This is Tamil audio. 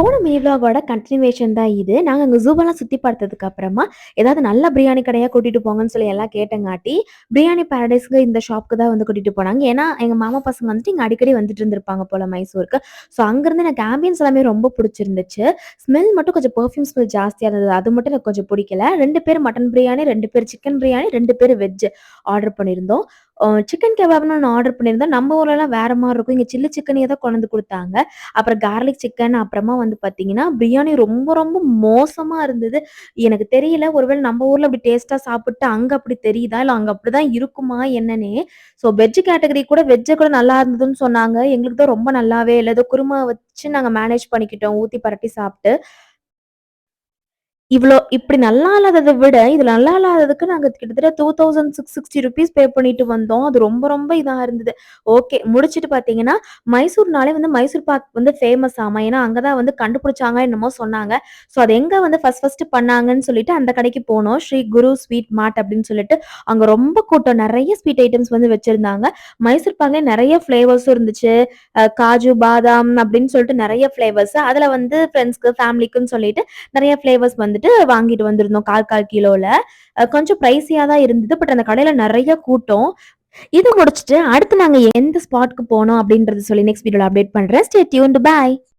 போன மினி விலாகோட கண்டினியூவேஷன் தான் இது. நாங்கள் அங்கே ஜூவெல்லாம் சுற்றி பார்த்ததுக்கு அப்புறமா, ஏதாவது நல்ல பிரியாணி கடையாக கூட்டிட்டு போங்கன்னு சொல்லி எல்லாம் கேட்டங்காட்டி, பிரியாணி பேரடைஸ்க்கு இந்த ஷாப்க்கு தான் வந்து கூட்டிட்டு போனாங்க. ஏன்னா, எங்கள் மாமா பசங்க வந்துட்டு இங்கே அடிக்கடி வந்துட்டு இருந்திருப்பாங்க போல மைசூருக்கு. ஸோ அங்கேருந்து எனக்கு ஆம்பியன்ஸ் எல்லாமே ரொம்ப பிடிச்சிருந்துச்சு ஸ்மெல் மட்டும் கொஞ்சம் பெர்ஃப்யூம் ஸ்மெல் ஜாஸ்தியாக இருந்தது. அது மட்டும் எனக்கு கொஞ்சம் பிடிக்கல ரெண்டு பேர் மட்டன் பிரியாணி, ரெண்டு பேர் சிக்கன் பிரியாணி, ரெண்டு பேர் வெஜ் ஆர்டர் பண்ணியிருந்தோம். சிக்கன் கெபாப்னு ஒன்று ஆர்டர் பண்ணியிருந்தோம். நம்ம ஊர்லலாம் வேற மாதிரி இருக்கும். இங்கே சில்லி சிக்கனே தான் கொண்டு கொடுத்தாங்க அப்புறம் கார்லிக் சிக்கன், அப்புறமா வந்து பார்த்தீங்கன்னா, பிரியாணி ரொம்ப ரொம்ப மோசமா இருந்தது. எனக்கு தெரியல. ஒருவேளை நம்ம ஊர்ல அப்படி டேஸ்ட்டாக சாப்பிட்டு, அங்க அப்படி தெரியுதா? இல்ல அப்படி அப்படிதான் இருக்குமா என்னன்னே. ஸோ வெஜ் கேட்டகரி கூட வெஜ்ஜ கூட நல்லா இருந்ததுன்னு சொன்னாங்க. எங்களுக்கு தான் ரொம்ப நல்லாவே இல்லை ஏதோ குருமா வச்சு நாங்க மேனேஜ் பண்ணிக்கிட்டோம். ஊற்றி பரட்டி சாப்பிட்டு இவ்வளோ இப்படி நல்லா இல்லாததை விட, இது நல்லா இல்லாததுக்கு நாங்கள் கிட்டத்தட்ட ₹2660 பே பண்ணிட்டு வந்தோம். அது ரொம்ப ரொம்ப இதாக இருந்தது. ஓகே. முடிச்சுட்டு பார்த்தீங்கன்னா, மைசூர்னாலே வந்து மைசூர் பாக் வந்து ஆமாம் ஏன்னா, அங்கே தான் வந்து கண்டுபிடிச்சாங்க என்னமோ சொன்னாங்க. ஸோ அது எங்கே வந்து ஃபஸ்ட் ஃபஸ்ட்டு பண்ணாங்கன்னு சொல்லிட்டு அந்த கடைக்கு போனோம். ஸ்ரீ குரு ஸ்வீட் மார்ட் அப்படின்னு சொல்லிட்டு. அங்கே ரொம்ப கூட்டம். நிறைய ஸ்வீட் ஐட்டம்ஸ் வந்து வச்சுருந்தாங்க மைசூர் பாக்லேயே நிறைய ஃப்ளேவர்ஸும் இருந்துச்சு. காஜு, பாதாம் அப்படின்னு சொல்லிட்டு நிறைய ஃப்ளேவர்ஸ். அதில் வந்து ஃப்ரெண்ட்ஸ்க்கு, ஃபேமிலிக்குன்னு சொல்லிட்டு நிறைய ஃப்ளேவர்ஸ் வந்து வந்துட்டு வாங்கிட்டு வந்திருந்தோம். 1/4 1/4 கிலோல. கொஞ்சம் ப்ரைஸியா தான் இருந்தது. பட் அந்த கடையில நிறைய கூட்டம். இது முடிச்சுட்டு அடுத்து நாங்க எந்த ஸ்பாட்க்கு போனோம் அப்படின்றத சொல்லி நெக்ஸ்ட் வீடியோல அப்டேட் பண்றேன். Stay tuned. பாய்.